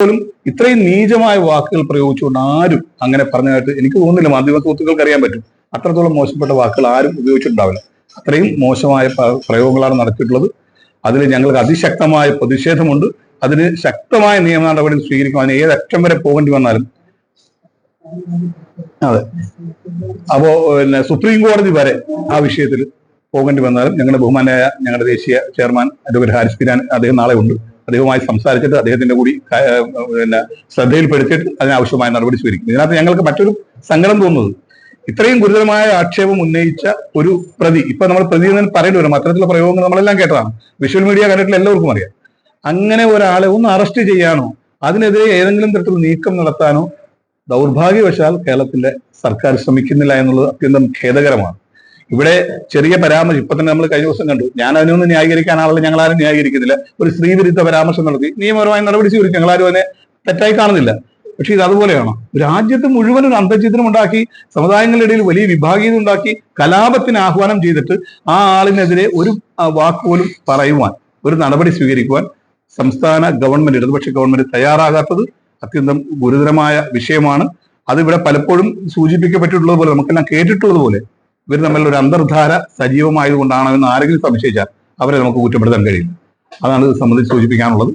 പോലും ഇത്രയും നീചമായ വാക്കുകൾ പ്രയോഗിച്ചുകൊണ്ട് ആരും അങ്ങനെ പറഞ്ഞതായിട്ട് എനിക്ക് തോന്നുന്നില്ല. മാധ്യമ സുഹൃത്തുക്കൾക്ക് അറിയാൻ പറ്റും. അത്രത്തോളം മോശപ്പെട്ട വാക്കുകൾ ആരും ഉപയോഗിച്ചിട്ടുണ്ടാവില്ല. അത്രയും മോശമായ പ്രയോഗങ്ങളാണ് നടത്തിയിട്ടുള്ളത്. അതിൽ ഞങ്ങൾക്ക് അതിശക്തമായ പ്രതിഷേധമുണ്ട്. അതിന് ശക്തമായ നിയമ നടപടി സ്വീകരിക്കും. അതിന് ഏതറ്റം വരെ പോകേണ്ടി വന്നാലും. അതെ. അപ്പോ പിന്നെ സുപ്രീം കോടതി വരെ ആ വിഷയത്തിൽ പോകേണ്ടി വന്നാലും ഞങ്ങളുടെ ബഹുമാനായ ഞങ്ങളുടെ ദേശീയ ചെയർമാൻ അഡ്വക്കേറ്റ് ഹാരിസ് കിരാൻ അദ്ദേഹം നാളെ ഉണ്ട്. അദ്ദേഹവുമായി സംസാരിച്ചിട്ട് അദ്ദേഹത്തിന്റെ കൂടി പിന്നെ ശ്രദ്ധയിൽപ്പെടുത്തിയിട്ട് അതിനാവശ്യമായ നടപടി സ്വീകരിക്കും. ഇതിനകത്ത് ഞങ്ങൾക്ക് മറ്റൊരു സങ്കടം തോന്നുന്നത്. ഇത്രയും ഗുരുതരമായ ആക്ഷേപം ഉന്നയിച്ച ഒരു പ്രതി ഇപ്പൊ നമ്മൾ പ്രതി എന്ന് പറയേണ്ടി വരും. അത്തരത്തിലുള്ള പ്രയോഗങ്ങൾ നമ്മളെല്ലാം കേട്ടതാണ്. വിഷ്വൽ മീഡിയ കണ്ടിട്ടുള്ള എല്ലാവർക്കും അറിയാം. അങ്ങനെ ഒരാളെ ഒന്ന് അറസ്റ്റ് ചെയ്യാനോ അതിനെതിരെ ഏതെങ്കിലും തരത്തിൽ നീക്കം നടത്താനോ ദൗർഭാഗ്യവശാൽ കേരളത്തിലെ സർക്കാർ ശ്രമിക്കുന്നില്ല എന്നുള്ളത് അത്യന്തം ഖേദകരമാണ്. ഇവിടെ ചെറിയ പരാമർശം ഇപ്പൊ തന്നെ നമ്മൾ കഴിഞ്ഞ ദിവസം കണ്ടു. ഞാൻ അതിനൊന്നും ന്യായീകരിക്കാനാണല്ലോ ആരും ന്യായീകരിക്കുന്നില്ല ഒരു സ്ത്രീ വിരുദ്ധ പരാമർശം നടത്തി. നിയമപരമായ നടപടി സ്വീകരിക്കും ഞങ്ങളാരും അതിനെ തെറ്റായി കാണുന്നില്ല. പക്ഷെ ഇത് അതുപോലെയാണോ? രാജ്യത്ത് മുഴുവൻ ഒരു അന്തചിത്രം ഉണ്ടാക്കി ഇടയിൽ വലിയ വിഭാഗീയത ഉണ്ടാക്കി കലാപത്തിന് ആഹ്വാനം ചെയ്തിട്ട് ആ ആളിനെതിരെ ഒരു വാക്ക് പോലും പറയുവാൻ ഒരു നടപടി സ്വീകരിക്കുവാൻ സംസ്ഥാന ഗവൺമെന്റ് ഇടതുപക്ഷ ഗവൺമെന്റ് തയ്യാറാകാത്തത് അത്യന്തം ഗുരുതരമായ വിഷയമാണ്. അതിവിടെ പലപ്പോഴും സൂചിപ്പിക്കപ്പെട്ടിട്ടുള്ളതുപോലെ നമുക്കെല്ലാം കേട്ടിട്ടുള്ളത് പോലെ ഇവർ തമ്മിൽ ഒരു അന്തർധാര സജീവമായതുകൊണ്ടാണോ എന്ന് ആരെങ്കിലും സംശയിച്ചാൽ അവരെ നമുക്ക് കുറ്റപ്പെടുത്താൻ കഴിയില്ല. അതാണ് ഇത് സംബന്ധിച്ച് സൂചിപ്പിക്കാനുള്ളത്.